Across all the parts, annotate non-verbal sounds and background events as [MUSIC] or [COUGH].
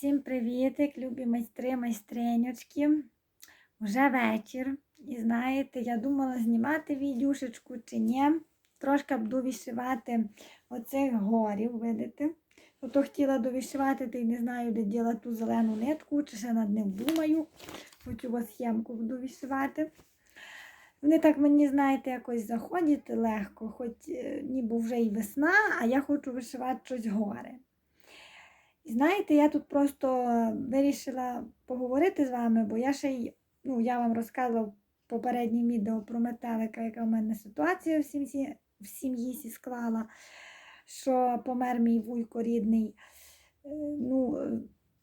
Всім привітик, любі майстри, майстринючки. Вже вечір. І знаєте, я думала знімати відюшечку чи ні. Трошки буду вишивати оцих горів, видите? Ото хотіла довишивати, та й не знаю, де діла ту зелену нитку, чи ще над ним думаю. Хочу схемку буду вишивати. Вони так мені, знаєте, якось заходять легко, хоч е, ніби вже і весна, а я хочу вишивати щось горе. Знаєте, я тут просто вирішила поговорити з вами, бо я ще й, ну, я вам розказувала в попереднім відео про метелика, яка в мене ситуація в сім'ї, в сім'ї сі склала, що помер мій вуйко рідний. Е, Ну,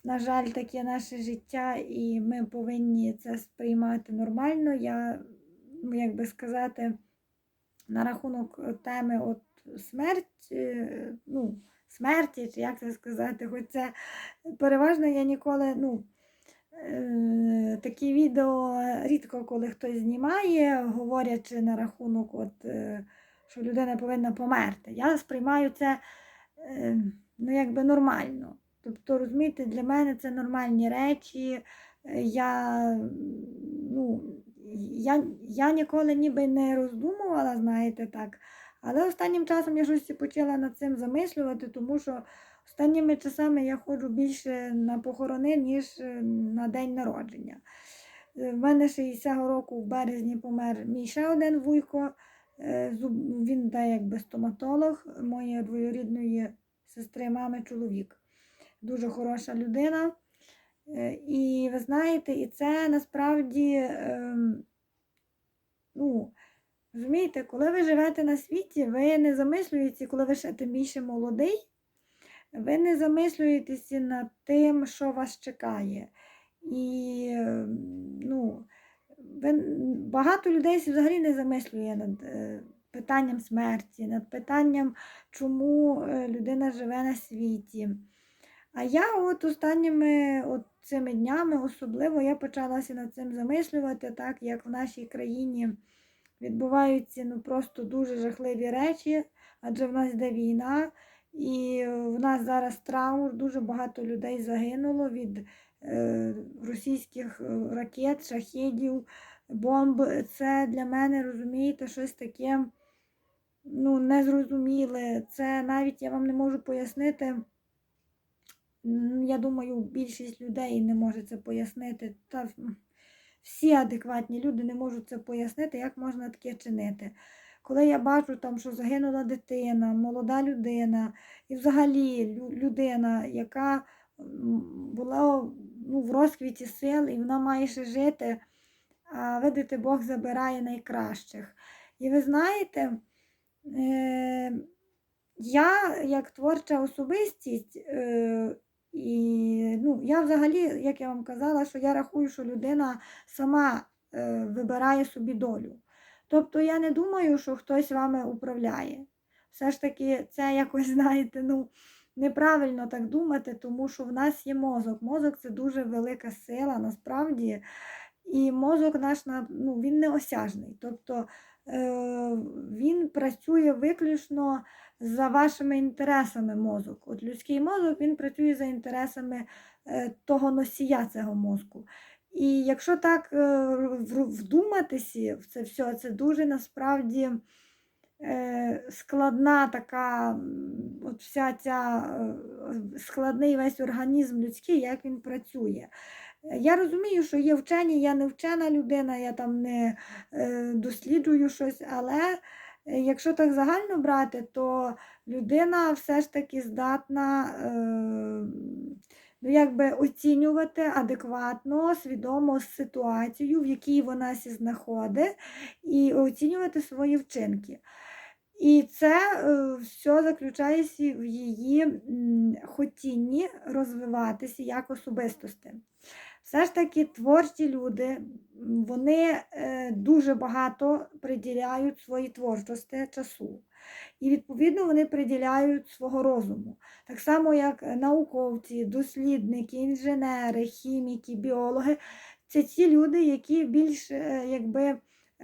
на жаль, таке наше життя, і ми повинні це сприймати нормально. Я, ну, як би сказати, на рахунок теми от смерть, е, ну, смерті, чи як це сказати, хоч це переважно я ніколи, ну, е, такі відео рідко коли хтось знімає, говорячи на рахунок, от, е, що людина повинна померти. Я сприймаю це е, ну, якби нормально. Тобто, розумієте, для мене це нормальні речі. Я, ну, я, я ніколи ніби не роздумувала, знаєте, так. Але останнім часом я щось почала над цим замислювати, тому що останніми часами я ходжу більше на похорони, ніж е, на день народження. Е, В мене 60-го року в березні помер мій ще один вуйко. е, Він та якби стоматолог моєї двоюрідної сестри, мами, чоловік. Дуже хороша людина. І ви знаєте, і це насправді, ем, ну, Розумієте, коли ви живете на світі, ви не замислюєтеся, коли ви ще тим більше молодий, ви не замислюєтеся над тим, що вас чекає. І е, ну, ви, багато людей взагалі не замислює над е, питанням смерті, над питанням, чому е, людина живе на світі. А я от останніми от цими днями особливо я почалася над цим замислювати, так як в нашій країні відбуваються ну, просто дуже жахливі речі, адже в нас йде війна, і в нас зараз траур, дуже багато людей загинуло від е, російських е, ракет, шахедів, бомб. Це для мене, розумієте, щось таке ну, незрозуміле. Це навіть я вам не можу пояснити. Я думаю, більшість людей не може це пояснити. Та всі адекватні люди не можуть це пояснити, як можна таке чинити. Коли я бачу, там, що загинула дитина, молода людина, і взагалі людина, яка була ну, в розквіті сил, і вона має ще жити, а видите, Бог забирає найкращих. І ви знаєте, е, я як творча особистість, е, і ну, я взагалі, як я вам казала, що я рахую, що людина сама е, вибирає собі долю. Тобто я не думаю, що хтось вами управляє. Все ж таки, це якось, [LAUGHS] знаєте, ну, неправильно так думати, тому що в нас є мозок. Мозок це дуже велика сила насправді. І мозок наш ну, він неосяжний. Тобто е, він працює виключно за вашими інтересами мозок. От людський мозок він працює за інтересами е, того носія цього мозку. І якщо так е, вдуматися в це все, це дуже насправді е, складна така, от вся ця складний весь організм людський, як він працює. Я розумію, що є вчені, я не вчена людина, я там не досліджую щось, але якщо так загально брати, то людина все ж таки здатна е, ну, якби оцінювати адекватно, свідомо ситуацію, в якій вона сі знаходить, і оцінювати свої вчинки. І це е, все заключається в її хотінні розвиватися як особистості. Все ж таки творчі люди, вони е, дуже багато приділяють своїй творчості часу. І відповідно вони приділяють свого розуму. Так само, як науковці, дослідники, інженери, хіміки, біологи. Це ті люди, які більш е, якби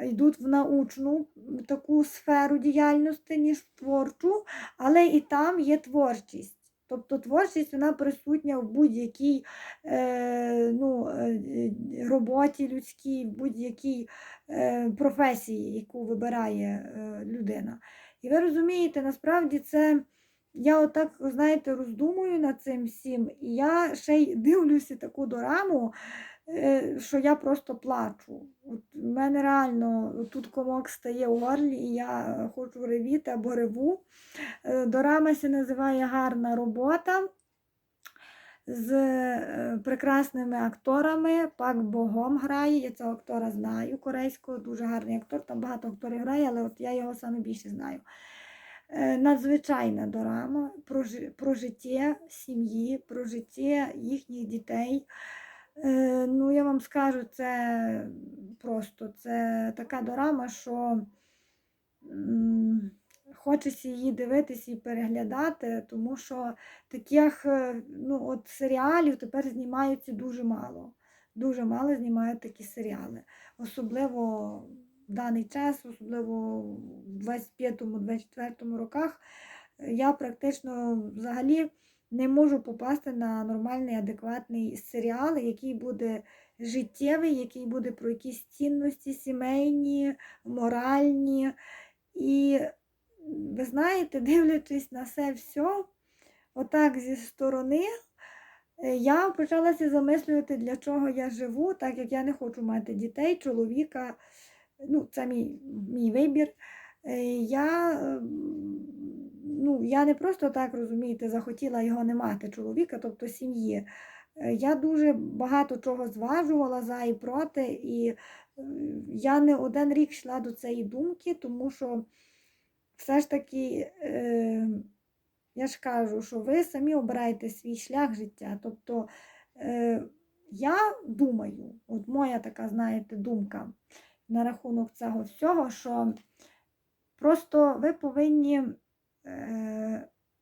йдуть в научну таку сферу діяльності, ніж в творчу, але і там є творчість. Тобто творчість вона присутня в будь-якій е, ну, е, роботі людській, в будь-якій е, професії, яку вибирає е, людина. І ви розумієте, насправді це. Я отак, знаєте, роздумую над цим всім, і я ще й дивлюся таку дораму, е, що я просто плачу. От в мене реально тут комок стає у горлі, і я хочу ревіти або реву. Е, Дорама се називає Гарна робота з е, прекрасними акторами. Пак Богом грає. Я цього актора знаю корейського, дуже гарний актор. Там багато акторів грає, але от я його саме більше знаю. Е, Надзвичайна дорама про життя сім'ї, про життя їхніх дітей. Е, Ну, я вам скажу, це просто це така дорама, що хочеться її дивитися і переглядати, тому що таких е, ну, от серіалів тепер знімаються дуже мало. Дуже мало знімають такі серіали. Особливо в даний час, особливо в 25-24 роках, я практично взагалі не можу попасти на нормальний, адекватний серіал, який буде життєвий, який буде про якісь цінності сімейні, моральні. І ви знаєте, дивлячись на це все, отак зі сторони, е, я почалася замислювати, для чого я живу, так як я не хочу мати дітей, чоловіка. Ну, це мій, мій вибір. Е, Я, ну, я не просто так розумієте, захотіла його не мати, чоловіка, тобто сім'ї. Е, Я дуже багато чого зважувала за і проти, і е, я не один рік йшла до цієї думки, тому що все ж таки, е, я ж кажу, що ви самі обираєте свій шлях життя. Тобто е, я думаю, от моя така, знаєте, думка на рахунок цього всього, що просто ви повинні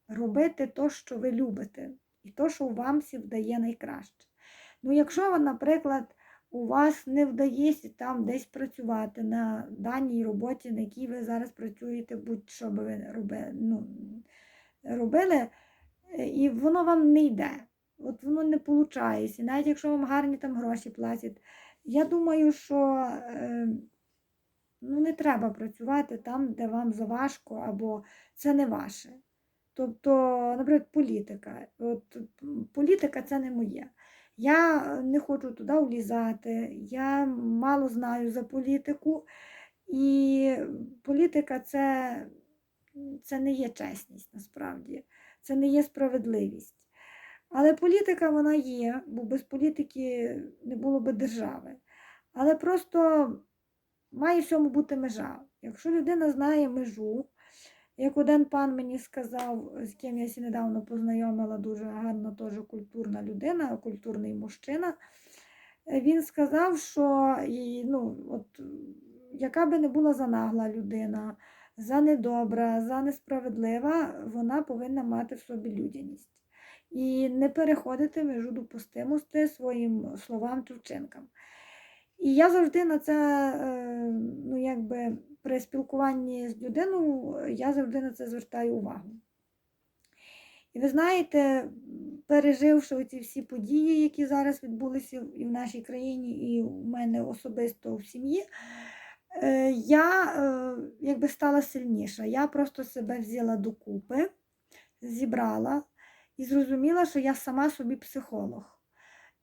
робити те, що ви любите, і те, що вам всі вдає найкраще. Ну, якщо, наприклад, у вас не вдається там десь працювати на даній роботі, на якій ви зараз працюєте, будь-що би ви робили, ну, робили, е, і воно вам не йде. От воно не виходить. Навіть якщо вам гарні там гроші платять. Я думаю, що е, ну, не треба працювати там, де вам заважко, або це не ваше. Тобто, наприклад, політика. От, політика це не моє. Я не хочу туди влізати, я мало знаю за політику, і політика це, це не є чесність насправді, це не є справедливість. Але політика вона є, бо без політики не було би держави. Але просто має всьому бути межа. Якщо людина знає межу, як один пан мені сказав, з ким я сі недавно познайомила, дуже гарна теж культурна людина, культурний мужчина, він сказав, що ну, от, яка би не була занагла людина, за недобра, за несправедлива, вона повинна мати в собі людяність. І не переходити межу допустимості своїм словам чи вчинкам. І я завжди на це, е, ну, якби при спілкуванні з людиною, я завжди на це звертаю увагу. І ви знаєте, переживши оці всі події, які зараз відбулися і в нашій країні, і у мене особисто в сім'ї, е, я е, якби стала сильніша. Я просто себе взяла докупи, зібрала і зрозуміла, що я сама собі психолог.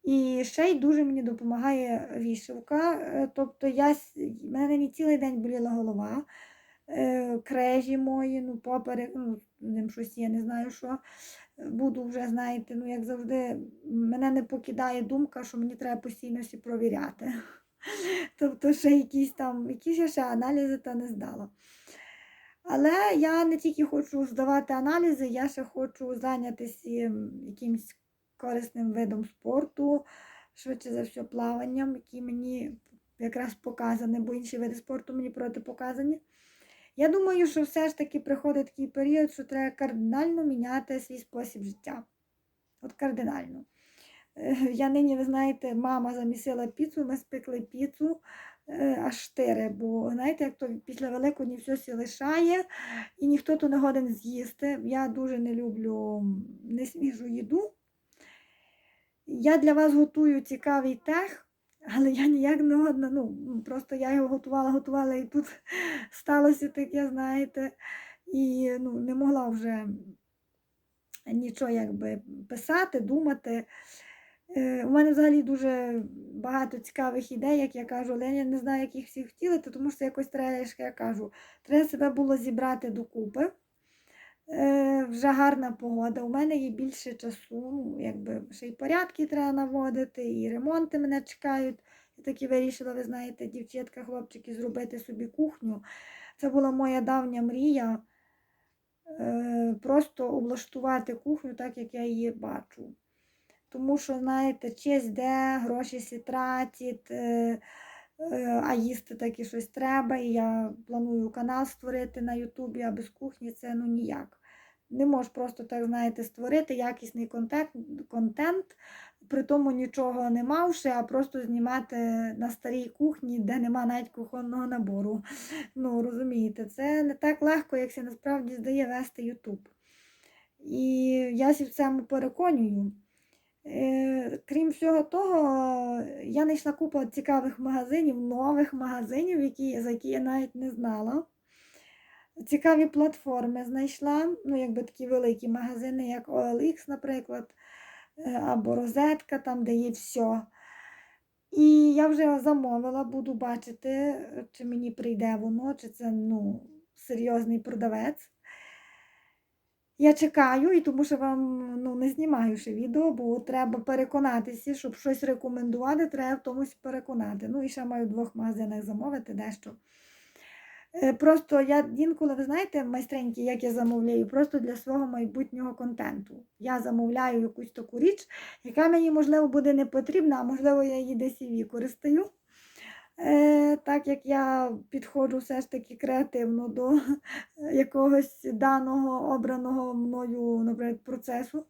І ще й дуже мені допомагає вішивка. е, Тобто я, в мене не цілий день боліла голова, е, крежі мої, ну, поперек, ну, ним щось є, не знаю що. Буду вже, знаєте, ну, як завжди, мене не покидає думка, що мені треба постійно всі провіряти. [LAUGHS] Тобто ще якісь там, якісь я ще аналізи та не здала. Але я не тільки хочу здавати аналізи, я ще хочу зайнятися якимось корисним видом спорту, швидше за все, плаванням, які мені якраз показані, бо інші види спорту мені протипоказані. Я думаю, що все ж таки приходить такий період, що треба кардинально міняти свій спосіб життя. От кардинально. Е, Я нині, ви знаєте, мама замісила піцу, ми спекли піцу. е, аж штири, бо знаєте, як то після Великодні все сі лишає, і ніхто то не годен з'їсти. Я дуже не люблю несвіжу їду. Я для вас готую цікавий тех, але я ніяк не годна. Ну, просто я його готувала, готувала, і тут [LAUGHS] сталося таке, знаєте, і ну, не могла вже нічого якби писати, думати. Е, У мене взагалі дуже багато цікавих ідей, як я кажу, але я не знаю, як їх всіх втілити, тому що якось треба, як я кажу, треба себе було зібрати докупи. Е, Вже гарна погода. У мене є більше часу, ну, якби ще й порядки треба наводити, і ремонти мене чекають. Я таки вирішила, ви знаєте, дівчатка, хлопчики, зробити собі кухню. Це була моя давня мрія. е, Просто облаштувати кухню так, як я її бачу. Тому що, знаєте, честь де, гроші сі тратять, е, а їсти таки щось треба. І я планую канал створити на Ютубі, а без кухні це ну ніяк. Не можеш просто так, знаєте, створити якісний контент, контент при тому нічого не мавши, а просто знімати на старій кухні, де нема навіть кухонного набору. [LAUGHS] Ну, розумієте, це не так легко, як це насправді здає вести Ютуб. І я в цьому переконую. Е, Крім всього того, я знайшла купу цікавих магазинів, нових магазинів, які, за які я навіть не знала. Цікаві платформи знайшла, ну, якби такі великі магазини, як OLX, наприклад, е, або Розетка, там, де є все. І я вже замовила, буду бачити, чи мені прийде воно, чи це ну, серйозний продавець. Я чекаю, і тому що вам ну, не знімаю ще відео, бо треба переконатися, щоб щось рекомендувати, треба в комусь переконати. Ну і ще маю в двох магазинах замовити дещо. Е, Просто я інколи, ви знаєте, майстренькі, як я замовляю, просто для свого майбутнього контенту. Я замовляю якусь таку річ, яка мені, можливо, буде не потрібна, а можливо, я її десь і використаю. Е, так як я підходжу все ж таки креативно до [LAUGHS] якогось даного обраного мною, наприклад, процесу.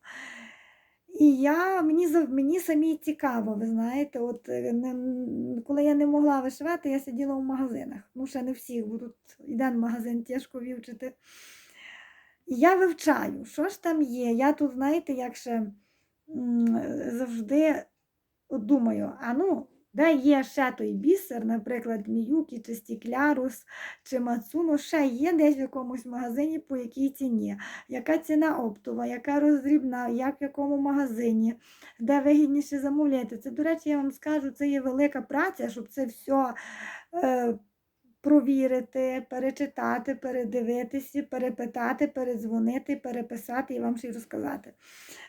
І я, мені, мені самі цікаво, ви знаєте, от е, не, коли я не могла вишивати, я сиділа в магазинах. Ну, ще не всіх, бо тут один магазин тяжко вивчити. І я вивчаю, що ж там є. Я тут, знаєте, як ще завжди думаю, а ну, де є ще той бісер, наприклад, Міюкі, чи Стіклярус, чи Мацуно, ще є десь в якомусь магазині по якій ціні, яка ціна оптова, яка роздрібна, як в якому магазині, де вигідніше замовляти. Це, до речі, я вам скажу, це є велика праця, щоб це все е, провірити, перечитати, передивитися, перепитати, передзвонити, переписати і вам ще й розказати.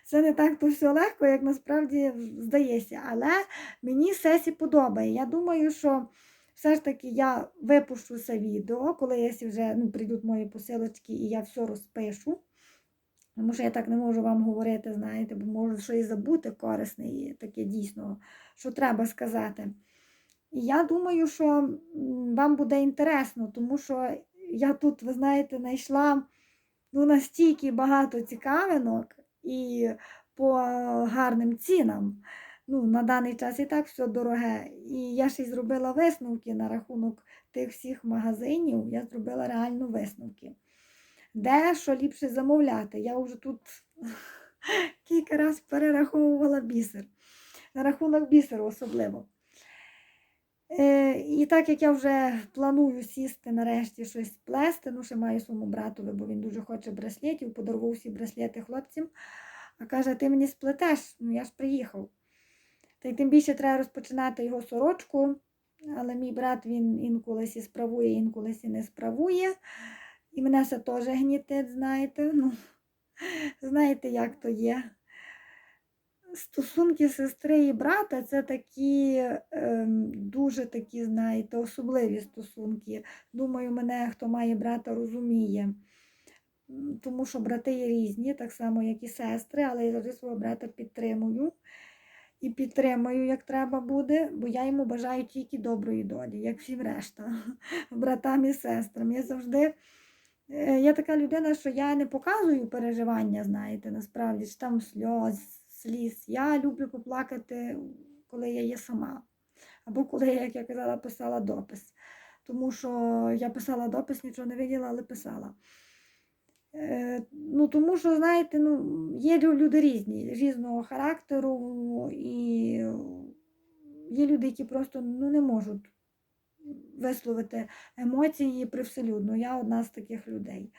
Це не так то все легко, як насправді здається. Але мені сесі подобає. Я думаю, що все ж таки я випущу це відео, коли я вже ну, прийдуть мої посилочки і я все розпишу. Тому що я так не можу вам говорити, знаєте, бо можу щось забути корисне і таке дійсно, що треба сказати. І я думаю, що вам буде інтересно, тому що я тут, ви знаєте, знайшла ну, настільки багато цікавинок і по гарним цінам. Ну, на даний час і так все дороге. І я ще й зробила висновки на рахунок тих всіх магазинів. Я зробила реально висновки. Де що ліпше замовляти? Я вже тут [LAUGHS] кілька разів перераховувала бісер. На рахунок бісеру особливо. Е, і так як я вже планую сісти нарешті щось плести, ну ще маю своєму братові, бо він дуже хоче браслетів, подарував всі браслети хлопцям. А каже, ти мені сплетеш, ну я ж приїхав. Та й тим більше треба розпочинати його сорочку, але мій брат він інколи сі справує, інколи сі не справує. І мене це теж гнітить, знаєте. Ну, [LAUGHS] знаєте, як то є. Стосунки сестри і брата це такі ем, дуже такі, знаєте, особливі стосунки. Думаю, мене, хто має брата, розуміє. Тому що брати є різні, так само, як і сестри, але я завжди свого брата підтримую. І підтримую, як треба буде, бо я йому бажаю тільки доброї долі, як всім решта, [LAUGHS] братам і сестрам. Я завжди Е, я така людина, що я не показую переживання, знаєте, насправді ж там сльоз, сліз. Я люблю поплакати, коли я є сама. або коли, я, як я казала, писала допис. Тому що я писала допис, нічого не виділа, але писала. Е, ну, тому що, знаєте, ну, є люди різні, різного характеру, і є люди, які просто ну, не можуть висловити емоції привселюдно. Я одна з таких людей.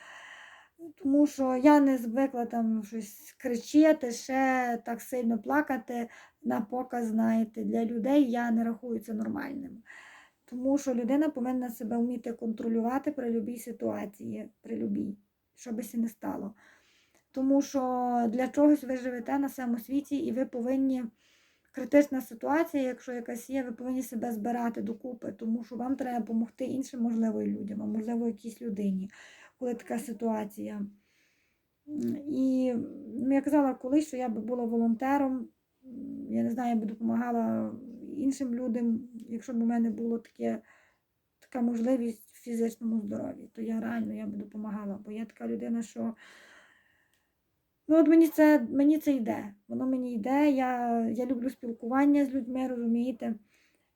Тому що я не звикла там щось кричати, ще так сильно плакати на показ, знаєте, для людей я не рахую це нормальним. Тому що людина повинна себе вміти контролювати при будь-якій ситуації, при любій, що би сі не стало. Тому що для чогось ви живете на цьому світі, і ви повинні критична ситуація, якщо якась є, ви повинні себе збирати докупи, тому що вам треба допомогти іншим, можливо, людям, а можливо, якійсь людині, коли така ситуація. І ну, я казала колись, що я би була волонтером. Я не знаю, я би допомагала іншим людям, якщо б у мене було така можливість в фізичному здоров'ї, то я реально я би допомагала. Бо я така людина, що ну, от мені це, мені це йде. Воно мені йде. Я, я люблю спілкування з людьми, розумієте.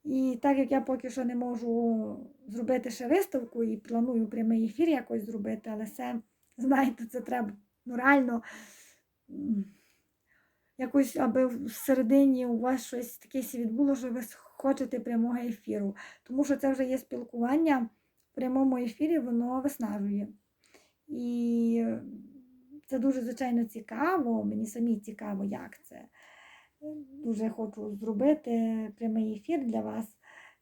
І так як я поки що не можу зробити ще виставку і планую прямий ефір якось зробити, але це, знаєте, це треба ну, реально якось, аби всередині у вас щось таке відбуло, що ви хочете прямого ефіру. Тому що це вже є спілкування в прямому ефірі, воно виснажує. І це дуже, звичайно, цікаво. Мені самі цікаво, як це. Дуже хочу зробити прямий ефір для вас.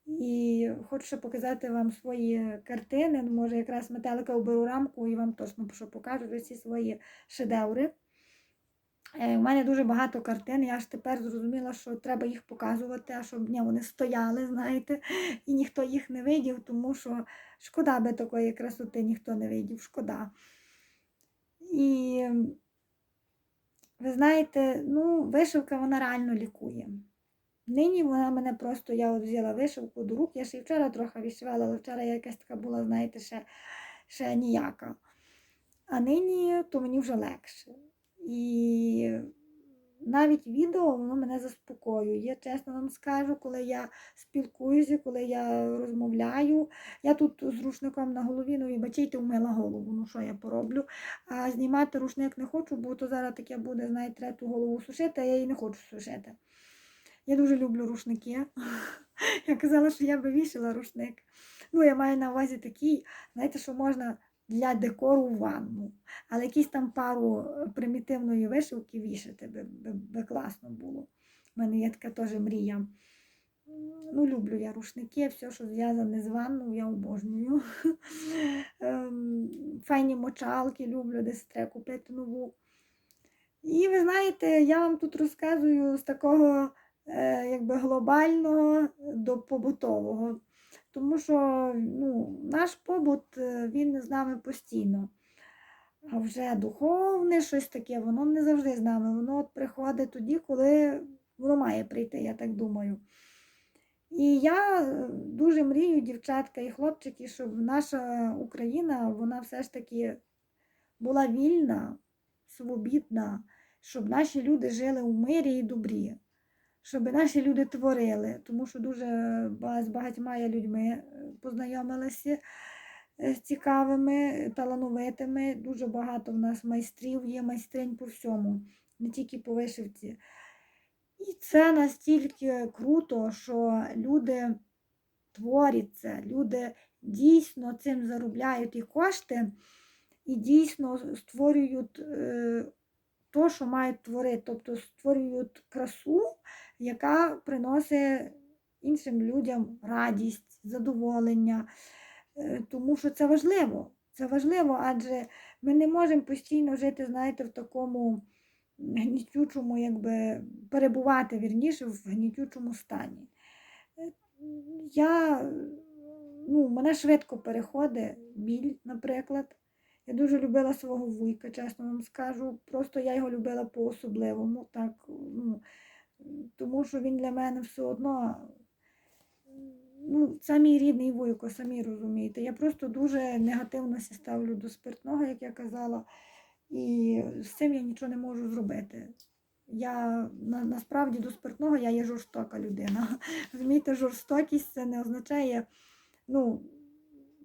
І хочу показати вам свої картини. Ну, Може, якраз метелика оберу рамку і вам точно що покажу всі свої шедеври. Е, У мене дуже багато картин. Я ж тепер зрозуміла, що треба їх показувати, а щоб ні, вони стояли, знаєте, і ніхто їх не видів, тому що шкода би такої красоти ніхто не видів, шкода. І ви знаєте, ну, вишивка вона реально лікує. Нині вона мене просто, я от взяла вишивку до рук, я ще й вчора трохи вишивала, але вчора я якась така була, знаєте, ще, ще ніяка. А нині то мені вже легше. І навіть відео воно мене заспокоює. Я чесно вам скажу, коли я спілкуюся, коли я розмовляю. Я тут з рушником на голові, ну вибачайте, вмила голову, ну що я пороблю. А знімати рушник не хочу, бо то зараз таке буде, знаєте, треба голову сушити, а я її не хочу сушити. Я дуже люблю рушники. [LAUGHS] Я казала, що я би вішала рушник. Ну, я маю на увазі такий, знаєте, що можна для декору в ванну. Але якісь там пару е, примітивної вишивки вішати би, би, би класно було. У мене є така теж мрія. Ну, люблю я рушники, все, що зв'язане з ванною, я обожнюю. [LAUGHS] Ем, Файні мочалки люблю, десь треба купити нову. І ви знаєте, я вам тут розказую з такого е, якби глобального до побутового. Тому що ну, наш побут е, він з нами постійно. А вже духовне щось таке, воно не завжди з нами. Воно от приходить тоді, коли воно має прийти, я так думаю. І я е, дуже мрію, дівчатка і хлопчики, щоб наша Україна, вона все ж таки була вільна, свобідна, щоб наші люди жили у мирі і добрі, щоб наші люди творили, тому що дуже з багатьма людьми е, познайомилася е, з цікавими, талановитими. Дуже багато в нас майстрів є, майстринь по всьому, не тільки по вишивці. І це настільки круто, що люди творять це, люди дійсно цим заробляють і кошти, і дійсно створюють е, то, що мають творити, тобто створюють красу, яка приносить іншим людям радість, задоволення, Е, тому що це важливо. Це важливо, адже ми не можемо постійно жити, знаєте, в такому гнітючому, якби перебувати вірніше в гнітючому стані. Е, Я, ну, мене швидко переходить біль, наприклад. Я дуже любила свого вуйка, чесно вам скажу. Просто я його любила по-особливому, так, ну, тому що він для мене все одно. Ну, це мій рідний вуйко, самі розумієте. Я просто дуже негативно ставлю до спиртного, як я казала. І з цим я нічого не можу зробити. Я на, насправді до спиртного я є жорстока людина. [LAUGHS] Розумієте, жорстокість це не означає, ну,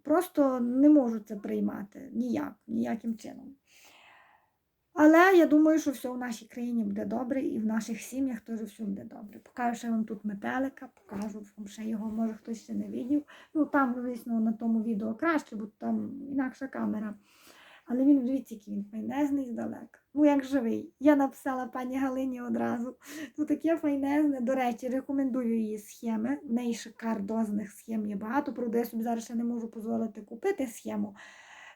просто не можу це приймати ніяк, ніяким чином. Але я думаю, що все в нашій країні буде добре, і в наших сім'ях теж все буде добре. Покажу ще вам тут метелика, покажу вам ще його, може хтось ще не видів. Ну там, звісно, на тому відео краще, бо там інакша камера. Але він дивіться, який він файнезний здалека. Ну, як живий. Я написала пані Галині одразу. Ну, таке файнезне. До речі, рекомендую її схеми. В неї шикардозних схем є багато. Правда, я собі зараз ще не можу дозволити купити схему.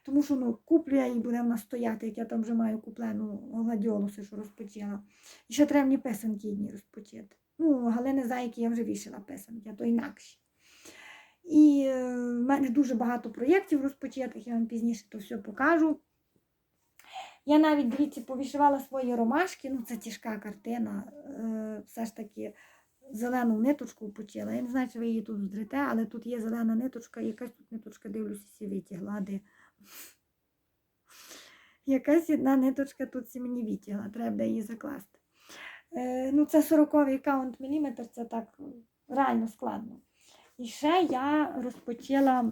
Тому що ну, куплю я і буде вона стояти, як я там вже маю куплену гладіолуси, що розпочила. І ще треба мені писанки одні розпочити. Ну, Галини Зайки я вже вішала писанки, а то інакші. І е, в мене дуже багато проєктів розпочатих, я вам пізніше то все покажу. Я навіть, дивіться, повішивала свої ромашки, ну це тяжка картина, е, все ж таки зелену ниточку почала. Я не знаю, чи ви її тут здрите, але тут є зелена ниточка, якась тут ниточка, дивлюся, витягла. Де. Якась одна ниточка тут мені витягла, треба її закласти. Е, ну, це 40 каунт міліметр, це так реально складно. І ще я розпочала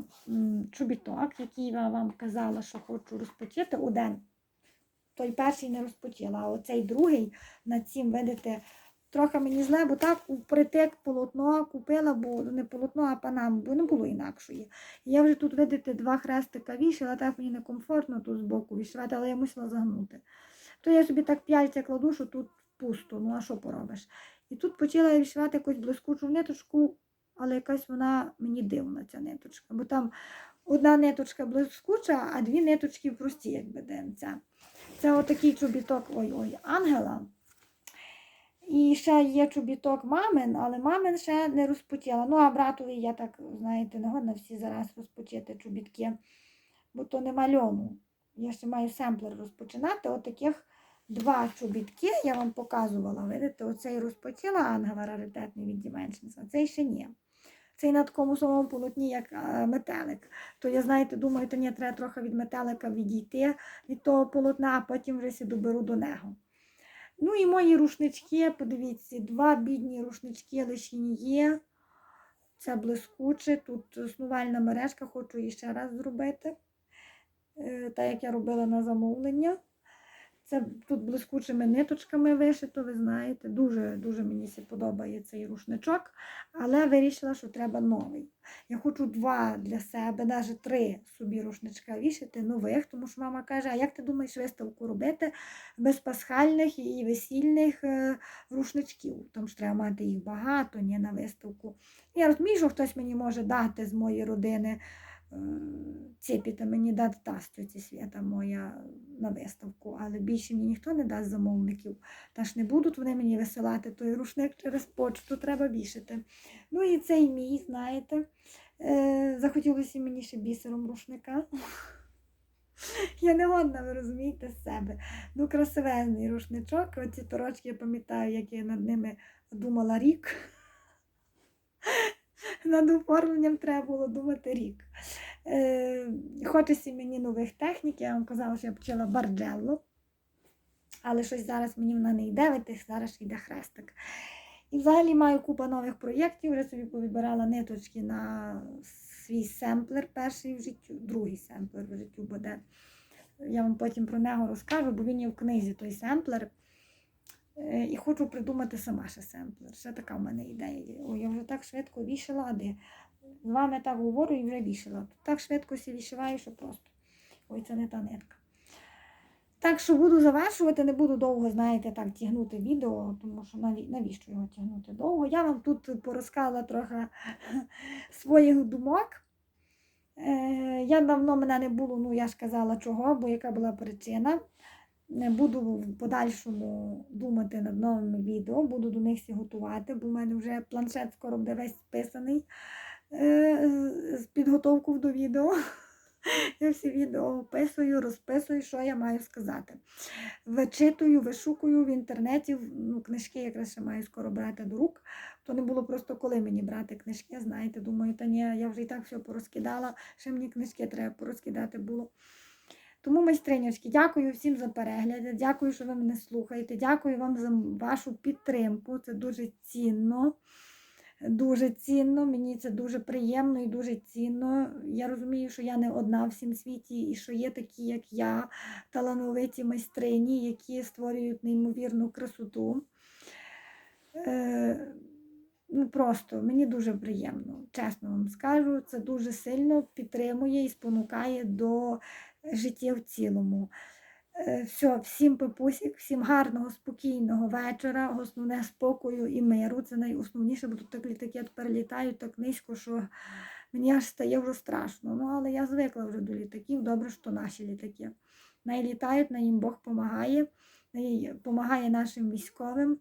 чобіток, який я вам казала, що хочу розпочати один. Той перший не розпочала, а оцей другий на цім, видите, трохи мені зле, бо так притик полотно купила, бо не полотно, а панаму, бо не було інакшої. Я вже тут, видите, два хрестика вішала, так мені некомфортно тут збоку вішати, але я мусила загнути. То я собі так п'яльця кладу, що тут пусто, ну а що поробиш? І тут почала я вішати якусь блискучу ниточку, але якась вона мені дивна, ця ниточка. Бо там одна ниточка блискуча, а дві ниточки прості, якби денця. Це отакий чобіток ой-ой, ангела. І ще є чобіток мамин, але мамин ще не розпочала. Ну, а братові я так, знаєте, не годна всі зараз розпочати чобітки, бо то нема льону. Я ще маю семплер розпочинати. Отаких два чобітки я вам показувала. Видите, оцей розпочала ангела раритетний від Dimensions, цей ще ні. Цей на такому самому полотні, як е, метелик. То я, знаєте, думаю, то ні, треба трохи від метелика відійти від того полотна, а потім вже доберу до нього. Ну і мої рушнички, подивіться, два бідні рушнички лишні є. Це блискуче. Тут основальна мережка, хочу її ще раз зробити. Е, Так як я робила на замовлення. Це тут блискучими ниточками вишито, ви знаєте. Дуже дуже мені подобає цей рушничок, але вирішила, що треба новий. Я хочу два для себе, навіть три собі рушничка вішати нових, тому що мама каже: а як ти думаєш виставку робити без пасхальних і весільних е, рушничків? Там ж треба мати їх багато, ні на виставку. Я розумію, що хтось мені може дати з моєї родини. Е, Цепіта мені тастю ці свята моя на виставку, але більше мені ніхто не дасть замовників. Та ж не будуть вони мені висилати той рушник через почту, треба вішати. Ну і цей мій, знаєте, е, захотілося мені ще бісером рушника. [LAUGHS] Я не годна, ви розумієте, з себе. Ну, красивезний рушничок. Оці торочки я пам'ятаю, як я над ними думала рік. [LAUGHS] Над оформленням треба було думати рік. Е, Хочеться мені нових технік. Я вам казала, що я почала барджелло. Але щось зараз мені вона не йде, видите, зараз йде хрестик. І взагалі маю купу нових проєктів. Вже собі повибирала ниточки на свій семплер, перший в життю, другий семплер в життю буде. Я вам потім про нього розкажу, бо він є в книзі той семплер. Е, І хочу придумати сама ще семплер. Ще така в мене ідея. Ой, я вже так швидко вішала, де? З вами так говорю і вже вішала. Так швидко сі вішиваю, що просто. Ой, це не та нитка. Так що буду завершувати, не буду довго, знаєте, так тягнути відео, тому що навіщо його тягнути довго. Я вам тут порозказала трохи [LAUGHS] своїх думок. Е, я давно мене не було, ну я ж казала чого, бо яка була причина. Не буду в подальшому думати над новими відео, буду до них всі готувати, бо в мене вже планшет скоро буде весь списаний е, з підготовкою до відео. [LAUGHS] Я всі відео описую, розписую, що я маю сказати. Вичитую, вишукую в інтернеті, ну, книжки якраз ще маю скоро брати до рук. То не було просто коли мені брати книжки, знаєте, думаю, та ні, я вже і так все порозкидала, ще мені книжки треба порозкидати було. Тому, майстринячки, дякую всім за перегляд. Дякую, що ви мене слухаєте. Дякую вам за вашу підтримку. Це дуже цінно. Дуже цінно, мені це дуже приємно і дуже цінно. Я розумію, що я не одна в всім світі, і що є такі, як я, талановиті майстрині, які створюють неймовірну красоту. Е, ну просто мені дуже приємно, чесно вам скажу. Це дуже сильно підтримує і спонукає до життя в цілому. Е, Все, всім папусік, всім гарного, спокійного вечора, основне спокою і миру. Це найосновніше, бо тут так літаки тепер літають так низько, що мені аж стає вже страшно. Ну, але я звикла вже до літаків, добре, що наші літаки. Най літають, на їм Бог допомагає, допомагає нашим військовим,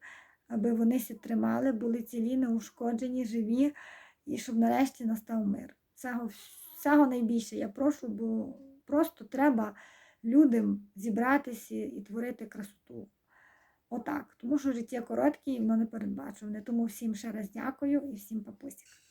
аби вони сі тримали, були цілі, неушкоджені, живі, і щоб нарешті настав мир. Цього, всього найбільше я прошу, бо просто треба людям зібратися і творити красоту. Отак. Тому що життя коротке і воно не передбачене. Тому всім ще раз дякую і всім папусік.